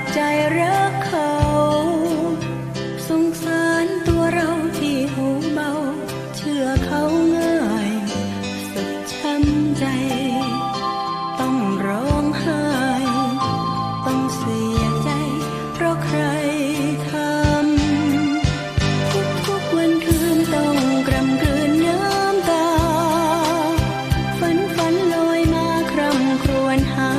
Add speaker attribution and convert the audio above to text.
Speaker 1: ากใจรักเขา สงสารตัวเราที่หูเบา เชื่อเขาง่ายสุดช้ำใจ ต้องร้องไห้ ต้องเสียใจ เพราะใครทำทุกทุกวันคืนต้องกรำกลืนน้ำตา ฝันฝันลอยมาคร่ำครวญหา